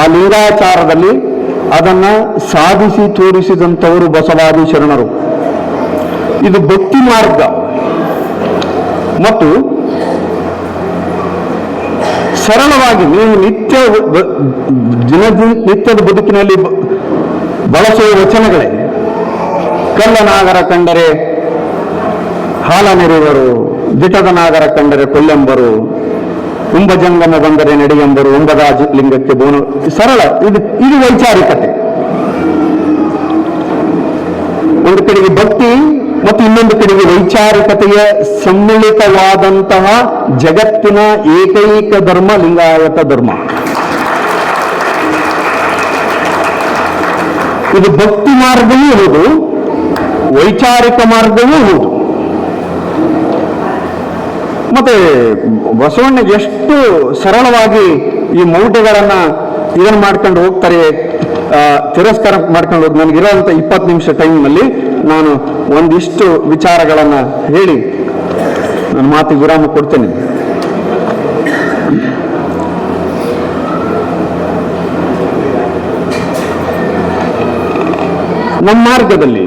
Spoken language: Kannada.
ಆ ಲಿಂಗಾಚಾರದಲ್ಲಿ ಅದನ್ನು ಸಾಧಿಸಿ ತೋರಿಸಿದಂಥವರು ಬಸವಾದಿ ಶರಣರು. ಇದು ಭಕ್ತಿ ಮಾರ್ಗ. ಮತ್ತು ಸರಳವಾಗಿ ನೀವು ನಿತ್ಯ ದಿನ ನಿತ್ಯದ ಬದುಕಿನಲ್ಲಿ ಬಳಸುವ ವಚನಗಳೇ. ಕಲ್ಲ ನಾಗರ ಕಂಡರೆ ಹಾಲ ನೆರೆಯುವರು ದಿಟದ ನಾಗರ ಕಂಡರೆ ಕೊಳ್ಳೆಂಬರು ಕುಂಭಜಂಗಮ ಬಂದರೆ ನಡೆಯೆಂಬರು ಉಂಬರಾಜ ಲಿಂಗಕ್ಕೆ ಬೋನು. ಸರಳ. ಇದು ಇದು ವೈಚಾರಿಕತೆ. ಒಂದು ಕಡೆಗೆ ಭಕ್ತಿ ಮತ್ತು ಇನ್ನೊಂದು ಕಡೆಗೆ ವೈಚಾರಿಕತೆಯ ಸಮ್ಮಿಳಿತವಾದಂತಹ ಜಗತ್ತಿನ ಏಕೈಕ ಧರ್ಮ, ಲಿಂಗಾಯತ ಧರ್ಮ. ಇದು ಭಕ್ತಿ ಮಾರ್ಗವೂ ಹೌದು, ವೈಚಾರಿಕ ಮಾರ್ಗವೂ ಹೌದು ಮತ್ತೆ ಬಸವಣ್ಣ ಎಷ್ಟು ಸರಳವಾಗಿ ಈ ಮೌಢ್ಯಗಳನ್ನ ಇದನ್ನ ಮಾಡ್ಕೊಂಡು ಹೋಗ್ತಾರೆ ತಿರಸ್ಕಾರ ಮಾಡ್ಕೊಂಡು ಹೋಗಿ ನನಗಿರೋಂಥ ಇಪ್ಪತ್ತು ನಿಮಿಷ ಟೈಮ್ನಲ್ಲಿ ನಾನು ಒಂದಿಷ್ಟು ವಿಚಾರಗಳನ್ನ ಹೇಳಿ ನನ್ನ ಮಾತಿಗೆ ವಿರಾಮ ಕೊಡ್ತೇನೆ. ನಮ್ಮ ಮಾರ್ಗದಲ್ಲಿ